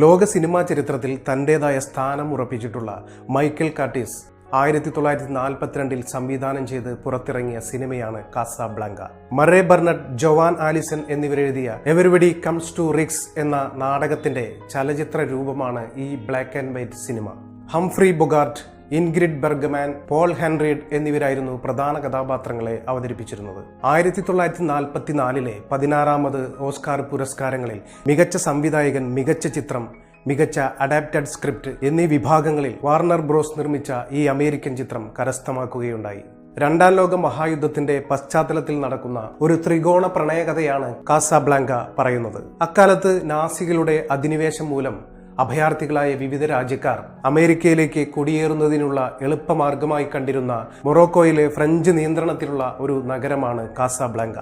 ലോക സിനിമാ ചരിത്രത്തിൽ തന്റെതായ സ്ഥാനം ഉറപ്പിച്ചിട്ടുള്ള മൈക്കൽ കാട്ടീസ് ആയിരത്തി തൊള്ളായിരത്തി നാൽപ്പത്തിരണ്ടിൽ സംവിധാനം ചെയ്ത് പുറത്തിറങ്ങിയ സിനിമയാണ് Casablanca Murray Burnett Joan Alison എന്നിവരെഴുതിയ everybody comes to Rick's എന്ന നാടകത്തിന്റെ ചലച്ചിത്ര രൂപമാണ് ഈ black and white cinema. Humphrey Bogart Ingrid Bergman Paul Henreid എന്നിവരായിരുന്നു പ്രധാന കഥാപാത്രങ്ങളെ അവതരിപ്പിച്ചിരുന്നത്. ആയിരത്തി തൊള്ളായിരത്തി നാൽപ്പത്തിനാലിലെ പതിനാറാമത് ഓസ്കാർ പുരസ്കാരങ്ങളിൽ മികച്ച സംവിധായകൻ മികച്ച ചിത്രം മികച്ച അഡാപ്റ്റഡ് സ്ക്രിപ്റ്റ് എന്നീ വിഭാഗങ്ങളിൽ വാർണർ ബ്രോസ് നിർമ്മിച്ച ഈ അമേരിക്കൻ ചിത്രം കരസ്ഥമാക്കുകയുണ്ടായി. രണ്ടാം ലോക മഹായുദ്ധത്തിന്റെ പശ്ചാത്തലത്തിൽ നടക്കുന്ന ഒരു ത്രികോണ പ്രണയകഥയാണ് കാസാബ്ലാങ്ക പറയുന്നത്. അക്കാലത്ത് നാസികളുടെ അധിനിവേശം മൂലം അഭയാർത്ഥികളായ വിവിധ രാജ്യക്കാർ അമേരിക്കയിലേക്ക് കുടിയേറുന്നതിനുള്ള എളുപ്പമാർഗമായി കണ്ടിരുന്ന മൊറോക്കോയിലെ ഫ്രഞ്ച് നിയന്ത്രണത്തിലുള്ള ഒരു നഗരമാണ് കാസാബ്ലങ്ക.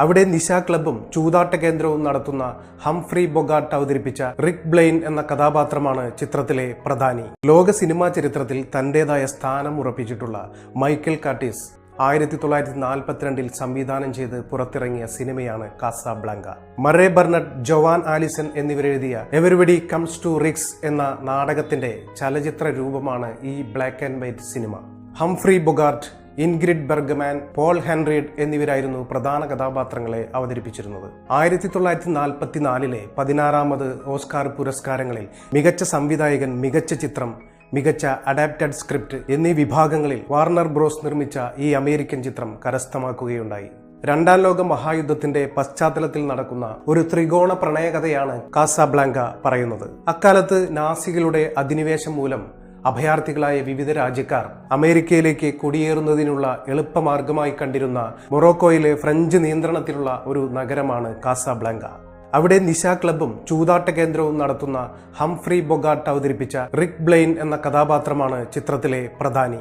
അവിടെ നിശ ക്ലബും ചൂതാട്ട കേന്ദ്രവും നടത്തുന്ന ഹംഫ്രി ബൊഗാട്ട് അവതരിപ്പിച്ച റിക് ബ്ലെയിൻ എന്ന കഥാപാത്രമാണ് ചിത്രത്തിലെ പ്രധാനി. ലോക സിനിമാ ചരിത്രത്തിൽ തന്റേതായ സ്ഥാനം ഉറപ്പിച്ചിട്ടുള്ള മൈക്കിൾ കാട്ടീസ് ആയിരത്തി തൊള്ളായിരത്തി നാൽപ്പത്തിരണ്ടിൽ സംവിധാനം ചെയ്ത് പുറത്തിറങ്ങിയ സിനിമയാണ് Casablanca Murray Burnett Joan Alison എന്നിവരെഴുതിയ everybody comes to Rick's എന്ന നാടകത്തിന്റെ ചലച്ചിത്ര രൂപമാണ് ഈ black and white cinema. Humphrey Bogart Ingrid Bergman Paul Henreid എന്നിവരായിരുന്നു പ്രധാന കഥാപാത്രങ്ങളെ അവതരിപ്പിച്ചിരുന്നത്. ആയിരത്തി തൊള്ളായിരത്തി നാൽപ്പത്തിനാലിലെ പതിനാറാമത് ഓസ്കാർ പുരസ്കാരങ്ങളിൽ മികച്ച സംവിധായകൻ മികച്ച ചിത്രം മികച്ച അഡാപ്റ്റഡ് സ്ക്രിപ്റ്റ് എന്നീ വിഭാഗങ്ങളിൽ വാർണർ ബ്രോസ് നിർമ്മിച്ച ഈ അമേരിക്കൻ ചിത്രം കരസ്ഥമാക്കുകയുണ്ടായി. രണ്ടാം ലോക മഹായുദ്ധത്തിന്റെ പശ്ചാത്തലത്തിൽ നടക്കുന്ന ഒരു ത്രികോണ പ്രണയകഥയാണ് കാസാബ്ലാങ്ക പറയുന്നത്. അക്കാലത്ത് നാസികളുടെ അധിനിവേശം മൂലം അഭയാർത്ഥികളായ വിവിധ രാജ്യക്കാർ അമേരിക്കയിലേക്ക് കുടിയേറുന്നതിനുള്ള എളുപ്പമാർഗമായി കണ്ടിരുന്ന മൊറോക്കോയിലെ ഫ്രഞ്ച് നിയന്ത്രണത്തിലുള്ള ഒരു നഗരമാണ് കാസാബ്ലാങ്ക. അവിടെ നിശ ക്ലബും ചൂതാട്ട കേന്ദ്രവും നടത്തുന്ന ഹംഫ്രി ബൊഗാട്ട് അവതരിപ്പിച്ച റിക് ബ്ലെയിൻ എന്ന കഥാപാത്രമാണ് ചിത്രത്തിലെ പ്രധാനി.